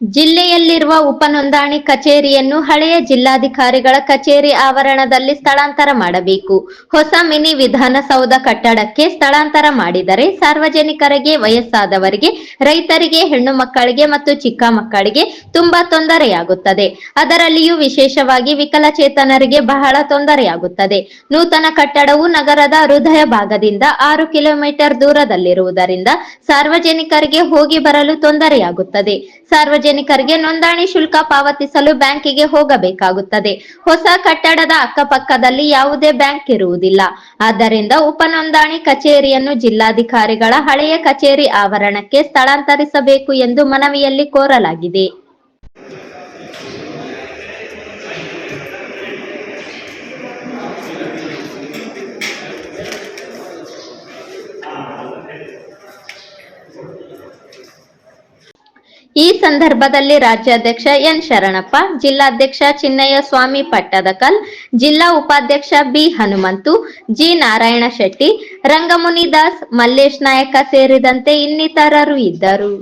ಜಿಲ್ಲೆಯಲ್ಲಿರುವ ಉಪನೋಂದಣಿ ಕಚೇರಿಯನ್ನು ಹಳೆಯ ಜಿಲ್ಲಾಧಿಕಾರಿಗಳ ಕಚೇರಿ ಆವರಣದಲ್ಲಿ ಸ್ಥಳಾಂತರ ಮಾಡಬೇಕು. ಹೊಸ ಮಿನಿ ವಿಧಾನಸೌಧ ಕಟ್ಟಡಕ್ಕೆ ಸ್ಥಳಾಂತರ ಮಾಡಿದರೆ ಸಾರ್ವಜನಿಕರಿಗೆ ವಯಸ್ಸಾದವರಿಗೆ, ರೈತರಿಗೆ, ಹೆಣ್ಣು ಮಕ್ಕಳಿಗೆ ಮತ್ತು ಚಿಕ್ಕ ಮಕ್ಕಳಿಗೆ ತುಂಬಾ ತೊಂದರೆಯಾಗುತ್ತದೆ. ಅದರಲ್ಲಿಯೂ ವಿಶೇಷವಾಗಿ ವಿಕಲಚೇತನರಿಗೆ ಬಹಳ ತೊಂದರೆಯಾಗುತ್ತದೆ. ನೂತನ ಕಟ್ಟಡವು ನಗರದ ಹೃದಯ ಭಾಗದಿಂದ ಆರು ಕಿಲೋಮೀಟರ್ ದೂರದಲ್ಲಿರುವುದರಿಂದ ಸಾರ್ವಜನಿಕರಿಗೆ ಹೋಗಿ ಬರಲು ತೊಂದರೆಯಾಗುತ್ತದೆ. ಸಾರ್ವಜನಿಕರಿಗೆ ನೋಂದಣಿ ಶುಲ್ಕ ಪಾವತಿಸಲು ಬ್ಯಾಂಕಿಗೆ ಹೋಗಬೇಕಾಗುತ್ತದೆ. ಹೊಸ ಕಟ್ಟಡದ ಅಕ್ಕಪಕ್ಕದಲ್ಲಿ ಯಾವುದೇ ಬ್ಯಾಂಕ್ ಇರುವುದಿಲ್ಲ. ಆದ್ದರಿಂದ ಉಪನೋಂದಣಿ ಕಚೇರಿಯನ್ನು ಜಿಲ್ಲಾಧಿಕಾರಿಗಳ ಹಳೆಯ ಕಚೇರಿ ಆವರಣಕ್ಕೆ ಸ್ಥಳಾಂತರಿಸಬೇಕು ಎಂದು ಮನವಿಯಲ್ಲಿ ಕೋರಲಾಗಿದೆ. ಈ ಸಂದರ್ಭದಲ್ಲಿ ರಾಜ್ಯಾಧ್ಯಕ್ಷ ಎನ್ ಶರಣಪ್ಪ, ಜಿಲ್ಲಾಧ್ಯಕ್ಷ ಚಿನ್ನಯ್ಯ ಸ್ವಾಮಿ ಪಟ್ಟದಕಲ್ ಜಿಲ್ಲಾ ಉಪಾಧ್ಯಕ್ಷ ಬಿ ಹನುಮಂತು, ಜಿ ನಾರಾಯಣ ಶೆಟ್ಟಿ ರಂಗಮುನಿ ದಾಸ್ ಮಲ್ಲೇಶ್ ನಾಯಕ ಸೇರಿದಂತೆ ಇನ್ನಿತರರು ಇದ್ದರು.